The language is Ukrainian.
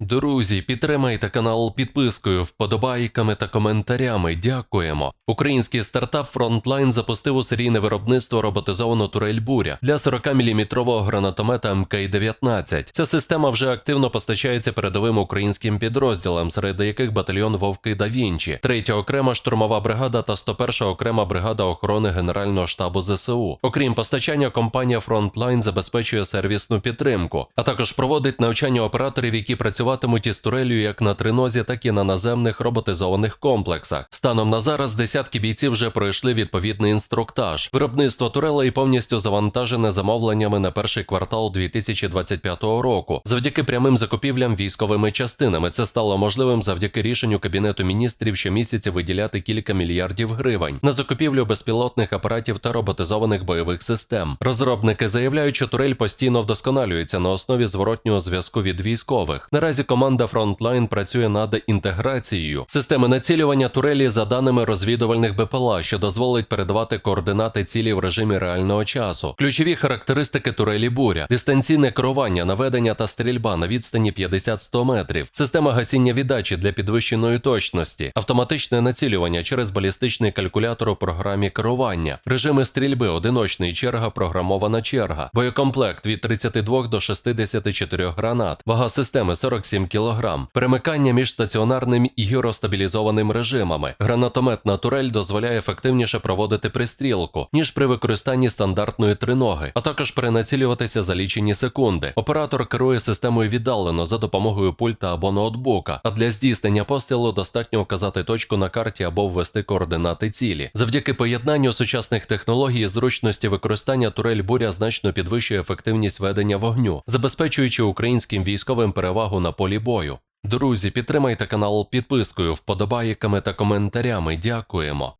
Друзі, підтримайте канал підпискою, вподобайками та коментарями. Дякуємо. Український стартап Frontline запустив у серійне виробництво роботизовану турель буря для 40-мм гранатомета МК-19. Ця система вже активно постачається передовим українським підрозділам, серед яких батальйон Вовки да Вінчі, 3 окрема штурмова бригада та 101 окрема бригада охорони Генерального штабу ЗСУ. Окрім постачання, компанія Frontline забезпечує сервісну підтримку, а також проводить навчання операторів, які працюватимуть із турелью як на тринозі, так і на наземних роботизованих комплексах. Станом на зараз десятки бійців вже пройшли відповідний інструктаж. Виробництво турелей повністю завантажене замовленнями на перший квартал 2025 року. Завдяки прямим закупівлям військовими частинами це стало можливим завдяки рішенню Кабінету міністрів щомісяця виділяти кілька мільярдів гривень на закупівлю безпілотних апаратів та роботизованих бойових систем. Розробники заявляють, що турель постійно вдосконалюється на основі зворотнього зв'язку від військових. Наразі команда Frontline працює над інтеграцією. Системи націлювання турелі за даними розвідувальних БПЛА, що дозволить передавати координати цілі в режимі реального часу. Ключові характеристики турелі буря, дистанційне керування, наведення та стрільба на відстані 50-100 метрів, система гасіння віддачі для підвищеної точності, автоматичне націлювання через балістичний калькулятор у програмі керування, режими стрільби, одиночний черга, програмована черга, боєкомплект від 32 до 64 гранат, вага системи 47 кг, перемикання між стаціонарним і гіростабілізованим режимами. Гранатометна турель дозволяє ефективніше проводити пристрілку, ніж при використанні стандартної триноги, а також перенацілюватися за лічені секунди. Оператор керує системою віддалено за допомогою пульта або ноутбука, а для здійснення пострілу достатньо вказати точку на карті або ввести координати цілі. Завдяки поєднанню сучасних технологій зручності використання турель буря значно підвищує ефективність ведення вогню, забезпечуючи українським військовим перевагу на полі бою. Друзі, підтримайте канал підпискою, вподобайками та коментарями. Дякуємо.